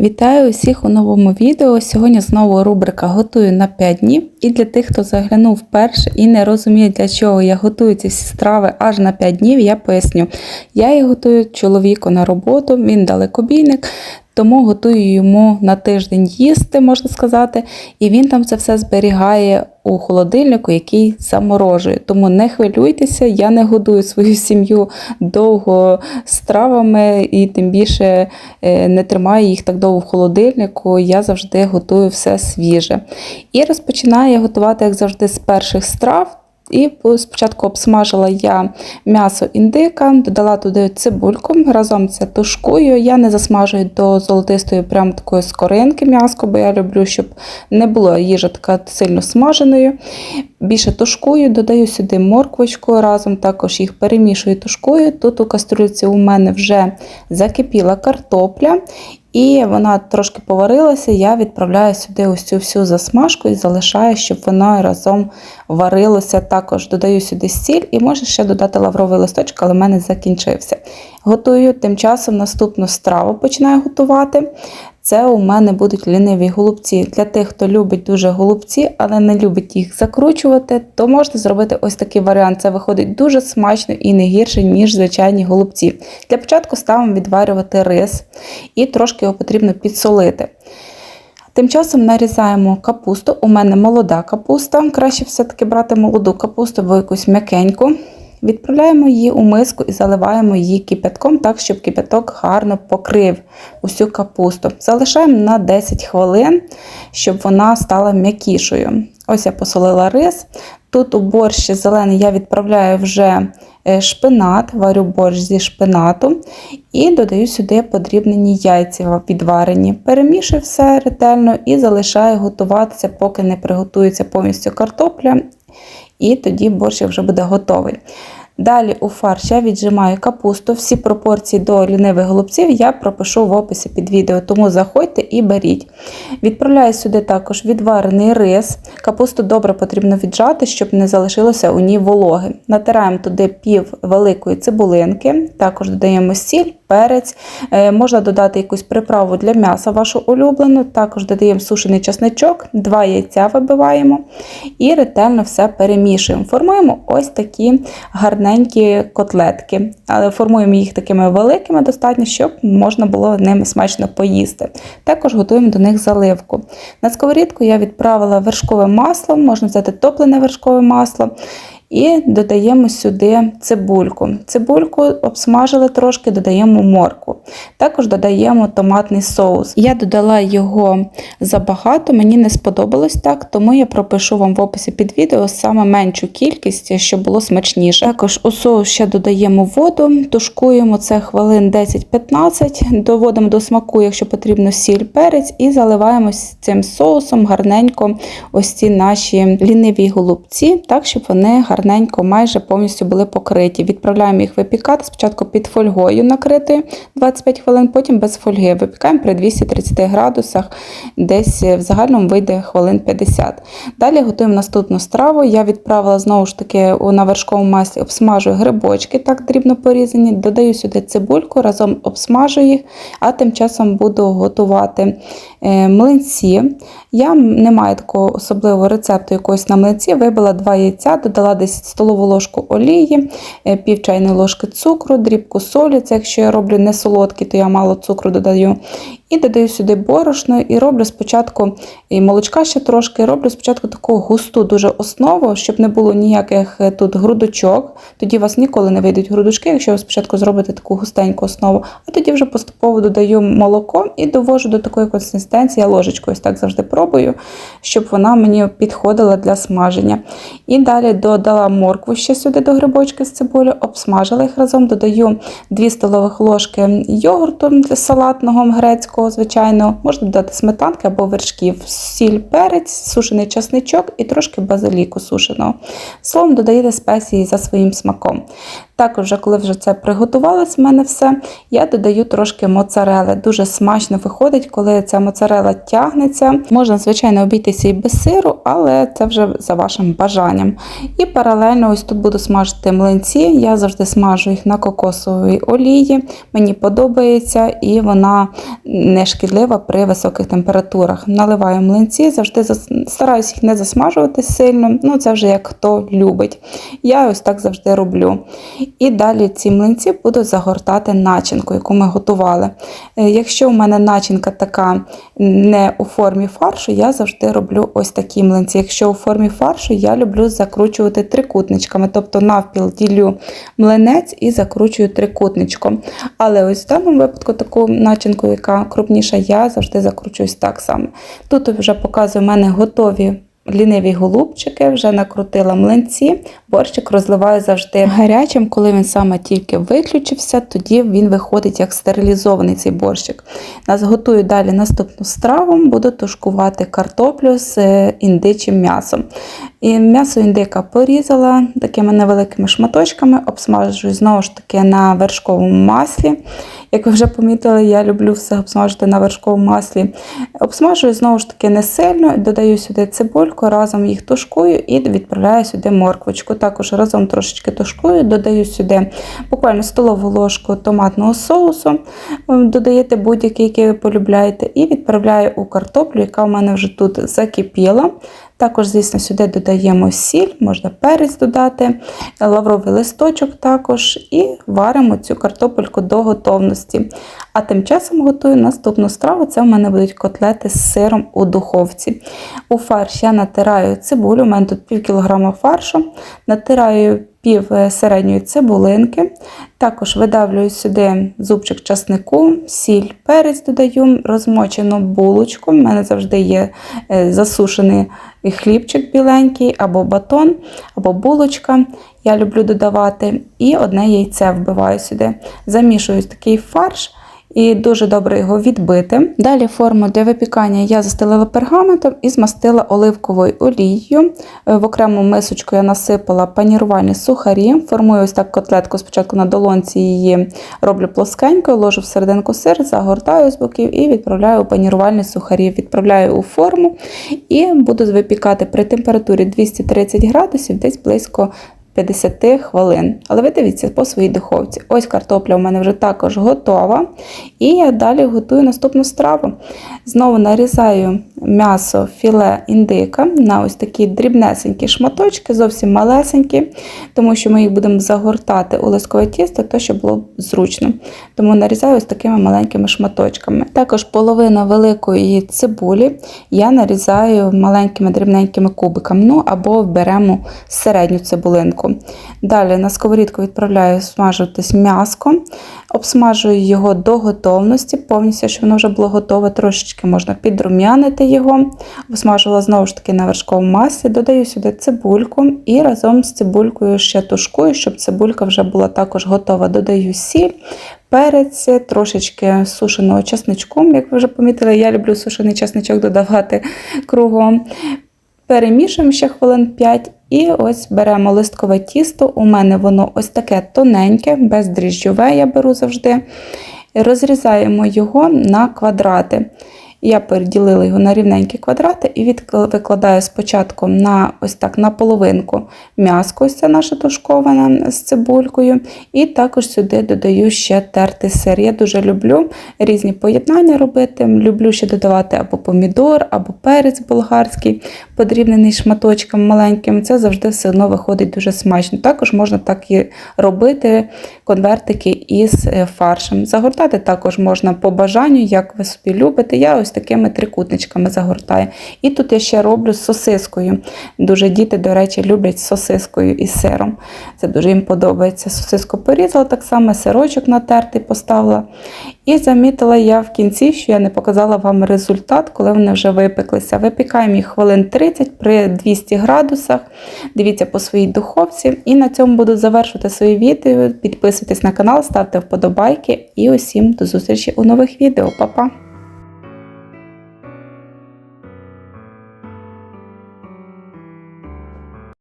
Вітаю усіх у новому відео. Сьогодні знову рубрика Готую на 5 днів. І для тих, хто заглянув вперше і не розуміє, для чого я готую ці всі страви аж на 5 днів, я поясню. Я їх готую чоловіку на роботу, він далекобійник, тому готую йому на тиждень їсти, можна сказати, і він там це все зберігає у холодильнику, який заморожує. Тому не хвилюйтеся, я не годую свою сім'ю довго стравами і тим більше е, не тримаю їх так довго в холодильнику. Я завжди готую все свіже. І розпочинаю готувати, як завжди, з перших страв. І спочатку обсмажила я м'ясо індика, додала туди цибульку, разом це тушкую. Я не засмажую до золотистої, прям такої скоринки м'яско, бо я люблю, щоб не була їжа така сильно смаженою. Більше тушкую, додаю сюди морквочку, разом також їх перемішую, тушкую. Тут у кастрюльці у мене вже закипіла картопля. І вона трошки поварилася, я відправляю сюди ось цю всю засмажку і залишаю, щоб воно разом варилося. Також додаю сюди сіль і можу ще додати лавровий листочок, але в мене закінчився. Готую тим часом наступну страву починаю готувати. Це у мене будуть ліниві голубці. Для тих, хто любить дуже голубці, але не любить їх закручувати, то можете зробити ось такий варіант. Це виходить дуже смачно і не гірше, ніж звичайні голубці. Для початку ставимо відварювати рис і трошки його потрібно підсолити. Тим часом нарізаємо капусту. У мене молода капуста. Краще все-таки брати молоду капусту, бо якусь м'якеньку. Відправляємо її у миску і заливаємо її кипятком, так, щоб кипяток гарно покрив усю капусту. Залишаємо на 10 хвилин, щоб вона стала м'якішою. Ось я посолила рис. Тут у борщ зелений я відправляю вже е, шпинат, варю борщ зі шпинату і додаю сюди подрібнені яйця відварені. Перемішую все ретельно і залишаю готуватися, поки не приготується повністю картопля і тоді борщ вже буде готовий. Далі у фарш я віджимаю капусту. Всі пропорції до лінивих голубців я пропишу в описі під відео, тому заходьте і беріть. Відправляю сюди також відварений рис. Капусту добре потрібно віджати, щоб не залишилося у ній вологи. Натираємо туди пів великої цибулинки, також додаємо сіль, перець. Е, можна додати якусь приправу для м'яса, вашу улюблену. Також додаємо сушений часничок, два яйця вибиваємо і ретельно все перемішуємо. Формуємо ось такі гарненькі котлетки, але формуємо їх такими великими, достатньо, щоб можна було ними смачно поїсти. Також готуємо до них заливку. На сковорідку я відправила вершкове масло, можна взяти топлене вершкове масло. І додаємо сюди цибульку. Цибульку обсмажили трошки, додаємо морку. Також додаємо томатний соус. Я додала його забагато, мені не сподобалось так, тому я пропишу вам в описі під відео саме меншу кількість, щоб було смачніше. Також у соус ще додаємо воду, тушкуємо це хвилин 10-15, доводимо до смаку, якщо потрібно сіль, перець, і заливаємо цим соусом гарненько ось ці наші ліниві голубці, так, щоб вони гарненько гарненько, майже повністю були покриті. Відправляємо їх випікати спочатку під фольгою накрити 25 хвилин, потім без фольги. Випікаємо при 230 градусах, десь в загальному вийде хвилин 50. Далі готуємо наступну страву. Я відправила знову ж таки на вершковому маслі, обсмажую грибочки, так дрібно порізані, додаю сюди цибульку, разом обсмажую їх, а тим часом буду готувати е, млинці. Я не маю такого особливого рецепту якогось на млинці, вибила два яйця, додала десь столову ложку олії, е, пів чайної ложки цукру, дрібку солі. Це якщо я роблю не солодкі, то я мало цукру додаю. І додаю сюди борошно і роблю спочатку і молочка ще трошки, роблю спочатку таку густу дуже основу, щоб не було ніяких е, тут грудочок. Тоді у вас ніколи не вийдуть грудочки, якщо ви спочатку зробите таку густеньку основу, а тоді вже поступово додаю молоко і довожу до такої консистенції, я ложечкою ось так завжди щоб вона мені підходила для смаження. І далі додала моркву ще сюди до грибочки з цибулю, обсмажила їх разом, додаю 2 столових ложки йогурту салатного грецького звичайного, можна додати сметанки або вершків, сіль, перець, сушений часничок і трошки базиліку сушеного. Словом, додаєте спеції за своїм смаком. Також, коли вже це приготувалось в мене все, я додаю трошки моцарели. Дуже смачно виходить, коли ця моцарела тягнеться. Можна, звичайно, обійтися і без сиру, але це вже за вашим бажанням. І паралельно ось тут буду смажити млинці. Я завжди смажу їх на кокосовій олії. Мені подобається і вона не шкідлива при високих температурах. Наливаю млинці, завжди стараюсь їх не засмажувати сильно. Ну, це вже як хто любить. Я ось так завжди роблю. І далі ці млинці буду загортати начинку, яку ми готували. Е, Якщо у мене начинка така не у формі фаршу, я завжди роблю ось такі млинці. Якщо у формі фаршу, я люблю закручувати трикутничками, тобто навпіл ділю млинець і закручую трикутничком. Але ось в даному випадку таку начинку, яка крупніша, я завжди закручуюсь так само. Тут вже показую, у мене готові. Ліниві голубчики, вже накрутила млинці. Борщик розливаю завжди гарячим, коли він саме тільки виключився, тоді він виходить як стерилізований цей борщик. Нас готую далі наступну страву, буду тушкувати картоплю з е, індичим м'ясом. І м'ясо індика порізала такими невеликими шматочками, обсмажую знову ж таки на вершковому маслі. Як ви вже помітили, я люблю все обсмажити на вершковому маслі. Обсмажую знову ж таки не сильно, додаю сюди цибульку, разом їх тушкую і відправляю сюди морквочку. Також разом трошечки тушкую, додаю сюди буквально столову ложку томатного соусу, додаєте будь-який, який ви полюбляєте, і відправляю у картоплю, яка у мене вже тут закипіла. Також, звісно, сюди додаємо сіль, можна перець додати, лавровий листочок також і варимо цю картопельку до готовності. А тим часом готую наступну страву. Це у мене будуть котлети з сиром у духовці. У фарш я натираю цибулю, у мене тут пів кілограма фаршу, натираю пів е, середньої цибулинки. Також видавлюю сюди зубчик часнику, сіль, перець додаю, розмочену булочку. У мене завжди є е, засушений хлібчик біленький, або батон, або булочка. Я люблю додавати. І одне яйце вбиваю сюди. Замішую такий фарш. І дуже добре його відбити. Далі форму для випікання я застелила пергаментом і змастила оливковою олією. Е, В окрему мисочку я насипала панірувальні сухарі. Формую ось так котлетку спочатку на долонці її роблю плоскенькою, ложу всерединку сир, загортаю з боків і відправляю у панірувальні сухарі. Відправляю у форму і буду випікати при температурі 230 градусів десь близько 50 хвилин. Але ви дивіться по своїй духовці. Ось картопля у мене вже також готова. І я далі готую наступну страву. Знову нарізаю м'ясо філе індика на ось такі дрібнесенькі шматочки, зовсім малесенькі, тому що ми їх будемо загортати у лискове тісто, то щоб було зручно. Тому нарізаю ось такими маленькими шматочками. Також половина великої цибулі я нарізаю маленькими дрібненькими кубиками, ну або беремо середню цибулинку. Далі на сковорідку відправляю смажитись м'яско, обсмажую його до готовності, повністю, щоб воно вже було готове, трошечки можна підрум'янити його. Обсмажила знову ж таки на вершковому маслі, додаю сюди цибульку і разом з цибулькою ще тушкую, щоб цибулька вже була також готова. Додаю сіль. Перець, трошечки сушеного чесничку, як ви вже помітили, я люблю сушений чесничок додавати кругом. Перемішуємо ще хвилин 5 і ось беремо листкове тісто. У мене воно ось таке тоненьке, бездріжджове я беру завжди. Розрізаємо його на квадрати. Я переділила його на рівненькі квадрати і викладаю спочатку на ось так на половинку м'яско, ось це наше тушковане з цибулькою. І також сюди додаю ще тертий сир. Я дуже люблю різні поєднання робити. Люблю ще додавати або помідор, або перець болгарський, подрібнений шматочком маленьким. Це завжди все одно виходить дуже смачно. Також можна так і робити конвертики із е, фаршем. Загортати також можна по бажанню, як ви собі любите. Я ось такими трикутничками загортаю. І тут я ще роблю з сосискою. Дуже діти, до речі, люблять з сосискою і сиром. Це дуже їм подобається. Сосиску порізала так само, сирочок натертий поставила. І замітила я в кінці, що я не показала вам результат, коли вони вже випеклися. Випікаємо їх хвилин 30 при 200 градусах. Дивіться по своїй духовці. І на цьому буду завершувати своє відео. Підписуйтесь на канал, ставте вподобайки і усім до зустрічі у нових відео. Па-па!